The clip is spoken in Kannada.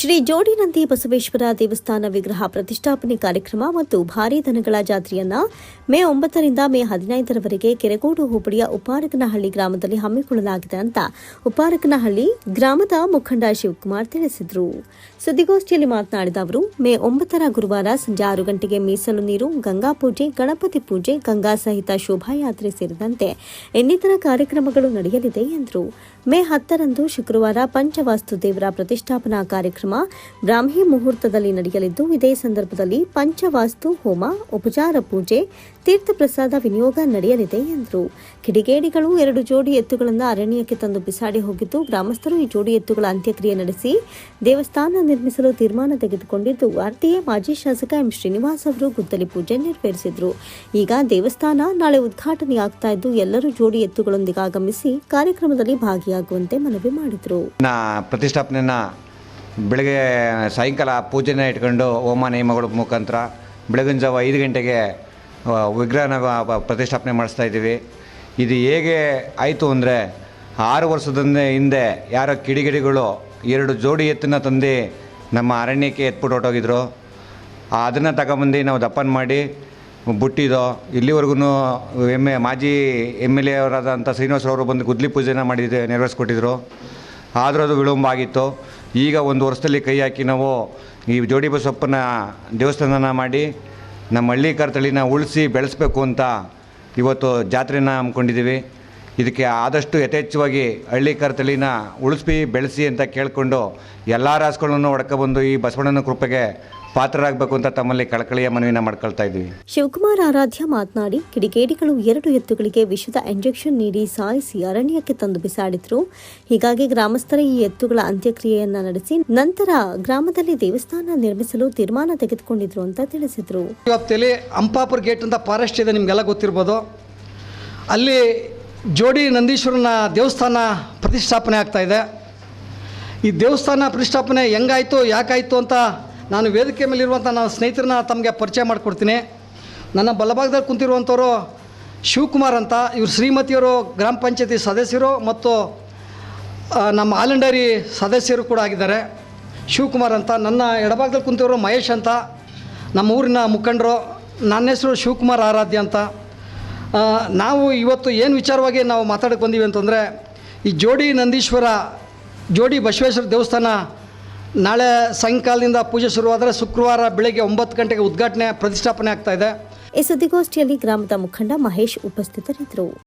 ಶ್ರೀ ಜೋಡಿನಂದಿ ಬಸವೇಶ್ವರ ದೇವಸ್ಥಾನ ವಿಗ್ರಹ ಪ್ರತಿಷ್ಠಾಪನೆ ಕಾರ್ಯಕ್ರಮ ಮತ್ತು ಭಾರೀ ದನಗಳ ಜಾತ್ರೆಯನ್ನ ಮೇ ಒಂಬತ್ತರಿಂದ ಮೇ ಹದಿನೈದರವರೆಗೆ ಕೆರೆಗೋಡು ಹೋಬಳಿಯ ಉಪಾರಕನಹಳ್ಳಿ ಗ್ರಾಮದಲ್ಲಿ ಹಮ್ಮಿಕೊಳ್ಳಲಾಗಿದೆ ಅಂತ ಉಪಾರಕನಹಳ್ಳಿ ಗ್ರಾಮದ ಮುಖಂಡ ಶಿವಕುಮಾರ್ ತಿಳಿಸಿದರು. ಸುದ್ದಿಗೋಷ್ಠಿಯಲ್ಲಿ ಮಾತನಾಡಿದ ಅವರು, ಮೇ ಒಂಬತ್ತರ ಗುರುವಾರ ಸಂಜೆ ಆರು ಗಂಟೆಗೆ ಮೀಸಲು ನೀರು, ಗಂಗಾ ಪೂಜೆ, ಗಣಪತಿ ಪೂಜೆ, ಗಂಗಾ ಸಹಿತ ಶೋಭಾಯಾತ್ರೆ ಸೇರಿದಂತೆ ಇನ್ನಿತರ ಕಾರ್ಯಕ್ರಮಗಳು ನಡೆಯಲಿದೆ ಎಂದರು. ಮೇ ಹತ್ತರಂದು ಶುಕ್ರವಾರ ಪಂಚವಾಸ್ತು ದೇವರ ಪ್ರತಿಷ್ಠಾಪನಾ ಕಾರ್ಯಕ್ರಮ ಬ್ರಾಹ್ಮಿ ಮುಹೂರ್ತದಲ್ಲಿ ನಡೆಯಲಿದ್ದು, ಇದೇ ಸಂದರ್ಭದಲ್ಲಿ ಪಂಚವಾಸ್ತು, ಹೋಮ, ಉಪಚಾರ ಪೂಜೆ ತೀರ್ಥ ಪ್ರಸಾದ ವಿನಿಯೋಗ ನಡೆಯಲಿದೆ ಎಂದರು. ಕಿಡಿಗೇಡಿಗಳು ಎರಡು ಜೋಡಿ ಎತ್ತುಗಳನ್ನು ಅರಣ್ಯಕ್ಕೆ ತಂದು ಬಿಸಾಡಿ ಹೋಗಿದ್ದು, ಗ್ರಾಮಸ್ಥರು ಈ ಜೋಡಿ ಎತ್ತುಗಳ ಅಂತ್ಯಕ್ರಿಯೆ ನಡೆಸಿ ದೇವಸ್ಥಾನ ನಿರ್ಮಿಸಲು ತೀರ್ಮಾನ ತೆಗೆದುಕೊಂಡಿದ್ದು, ಆರ್ಟಿಎ ಮಾಜಿ ಶಾಸಕ ಎಂ. ಶ್ರೀನಿವಾಸ್ ಅವರು ಗುದ್ದಲಿ ಪೂಜೆ ನೆರವೇರಿಸಿದರು. ಈಗ ದೇವಸ್ಥಾನ ನಾಳೆ ಉದ್ಘಾಟನೆಯಾಗ್ತಾ ಇದ್ದು, ಎಲ್ಲರೂ ಜೋಡಿ ಎತ್ತುಗಳೊಂದಿಗೆ ಆಗಮಿಸಿ ಕಾರ್ಯಕ್ರಮದಲ್ಲಿ ಭಾಗಿಯಾಗುವಂತೆ ಮನವಿ ಮಾಡಿದರು. ಪ್ರತಿಷ್ಠಾಪನೆಯನ್ನು ಬೆಳಗ್ಗೆ ಸಾಯಂಕಾಲ ಪೂಜೆನ ಇಟ್ಕೊಂಡು ಹೋಮ ನೇಮಗಳ ಮುಖಾಂತರ ಬೆಳಗಿನ ಜಾವ ಐದು ಗಂಟೆಗೆ ವಿಗ್ರಹನ ಪ್ರತಿಷ್ಠಾಪನೆ ಮಾಡಿಸ್ತಾ ಇದ್ದೀವಿ. ಇದು ಹೇಗೆ ಆಯಿತು ಅಂದರೆ, ಆರು ವರ್ಷದ ಹಿಂದೆ ಯಾರೋ ಕಿಡಿಗಿಡಿಗಳು ಎರಡು ಜೋಡಿ ಎತ್ತನ್ನ ತಂದು ನಮ್ಮ ಅರಣ್ಯಕ್ಕೆ ಎತ್ಬಿಟ್ಟು ಹೊಟ್ಟೋಗಿದ್ರು ಅದನ್ನು ತಗೊಂಬಂದು ನಾವು ದಪ್ಪನ ಮಾಡಿ ಬುಟ್ಟಿದೋ ಇಲ್ಲಿವರೆಗೂ ಎಂ ಎ ಮಾಜಿ ಎಂ ಎಲ್ ಎ ಅವರಾದಂಥ ಶ್ರೀನಿವಾಸರವರು ಬಂದು ಗುದ್ಲಿ ಪೂಜೆನ ಮಾಡಿದ್ದೆ ನೆರವೇರಿಸ್ಕೊಟ್ಟಿದ್ರು. ಆದರೂ ಅದು ವಿಳಂಬ ಆಗಿತ್ತು. ಈಗ ಒಂದು ವರ್ಷದಲ್ಲಿ ಕೈ ಹಾಕಿ ನಾವು ಈ ಜೋಡಿ ಬಸಪ್ಪನ ದೇವಸ್ಥಾನನ ಮಾಡಿ ನಮ್ಮ ಹಳ್ಳಿ ಕರ್ತಳಿನ ಉಳಿಸಿ ಬೆಳೆಸಬೇಕು ಅಂತ ಇವತ್ತು ಜಾತ್ರೆನ ಹಮ್ಮಿಕೊಂಡಿದ್ದೀವಿ. ಇದಕ್ಕೆ ಆದಷ್ಟು ಯಥೇಚ್ಛವಾಗಿ ಹಳ್ಳಿ ಕರ್ತಳಿನ ಉಳಿಸಿ ಬೆಳೆಸಿ ಅಂತ ಕೇಳಿಕೊಂಡು ಎಲ್ಲ ರಾಸುಗಳನ್ನು ಹೊಡ್ಕೊಬಂದು ಈ ಬಸವಣ್ಣನ ಕೃಪೆಗೆ ಪಾತ್ರರಾಗಬೇಕು ಅಂತ ತಮ್ಮಲ್ಲಿ ಕಳಕಳಿಯ ಮನವಿನ ಮಾಡ್ಕೊಳ್ತಾ ಇದ್ದೀವಿ ಶಿವಕುಮಾರ್ ಆರಾಧ್ಯ ಮಾತನಾಡಿ ಕಿಡಿಗೇಡಿಗಳು ಎರಡು ಎತ್ತುಗಳಿಗೆ ವಿಷದ ಇಂಜೆಕ್ಷನ್ ನೀಡಿ ಸಾಯಿಸಿ ಅರಣ್ಯಕ್ಕೆ ತಂದು ಬಿಸಾಡಿದ್ರು. ಹೀಗಾಗಿ ಗ್ರಾಮಸ್ಥರ ಈ ಎತ್ತುಗಳ ಅಂತ್ಯಕ್ರಿಯೆಯನ್ನ ನಡೆಸಿ ನಂತರ ಗ್ರಾಮದಲ್ಲಿ ದೇವಸ್ಥಾನ ನಿರ್ಮಿಸಲು ತೀರ್ಮಾನ ತೆಗೆದುಕೊಂಡಿದ್ರು ಅಂತ ತಿಳಿಸಿದ್ರು. ತಲೆ ಅಂಪಾಪುರ ಗೇಟ್ ಅಂತ ಫಾರೆಸ್ಟ್ ಇದೆ ನಿಮಗೆಲ್ಲ ಗೊತ್ತಿರ್ಬೋದು. ಅಲ್ಲಿ ಜೋಡಿ ನಂದೀಶ್ವರನ ದೇವಸ್ಥಾನ ಪ್ರತಿಷ್ಠಾಪನೆ ಆಗ್ತಾ ಇದೆ. ಈ ದೇವಸ್ಥಾನ ಪ್ರತಿಷ್ಠಾಪನೆ ಹೆಂಗಾಯಿತು, ಯಾಕಾಯಿತು ಅಂತ ನಾನು ವೇದಿಕೆ ಮೇಲಿರುವಂಥ ನನ್ನ ಸ್ನೇಹಿತರನ್ನ ತಮಗೆ ಪರಿಚಯ ಮಾಡಿಕೊಡ್ತೀನಿ. ನನ್ನ ಬಲಭಾಗದಲ್ಲಿ ಕುಂತಿರುವಂಥವರು ಶಿವಕುಮಾರ್ ಅಂತ. ಇವರು ಶ್ರೀಮತಿಯವರು, ಗ್ರಾಮ ಪಂಚಾಯತಿ ಸದಸ್ಯರು ಮತ್ತು ನಮ್ಮ ಆಲಂಡರಿ ಸದಸ್ಯರು ಕೂಡ ಆಗಿದ್ದಾರೆ. ಶಿವಕುಮಾರ್ ಅಂತ. ನನ್ನ ಎಡಭಾಗದಲ್ಲಿ ಕುಂತಿರೋ ಮಹೇಶ್ ಅಂತ. ನಮ್ಮ ಊರಿನ ಮುಖಂಡರು. ನನ್ನ ಹೆಸರು ಶಿವಕುಮಾರ್ ಆರಾಧ್ಯ ಅಂತ. ನಾವು ಇವತ್ತು ಏನು ವಿಚಾರವಾಗಿ ನಾವು ಮಾತಾಡಕ್ಕೆ ಬಂದೀವಿ ಅಂತಂದರೆ, ಈ ಜೋಡಿ ನಂದೀಶ್ವರ, ಜೋಡಿ ಬಸವೇಶ್ವರ ದೇವಸ್ಥಾನ ನಾಳೆ ಸಾಯಂಕಾಲದಿಂದ ಪೂಜೆ ಶುರುವಾದರೆ ಶುಕ್ರವಾರ ಬೆಳಗ್ಗೆ ಒಂಬತ್ತು ಗಂಟೆಗೆ ಉದ್ಘಾಟನೆ, ಪ್ರತಿಷ್ಠಾಪನೆ ಆಗ್ತಾ ಇದೆ. ಈ ಸುದ್ದಿಗೋಷ್ಠಿಯಲ್ಲಿ ಗ್ರಾಮದ ಮುಖಂಡ ಮಹೇಶ್ ಉಪಸ್ಥಿತರಿದ್ದರು.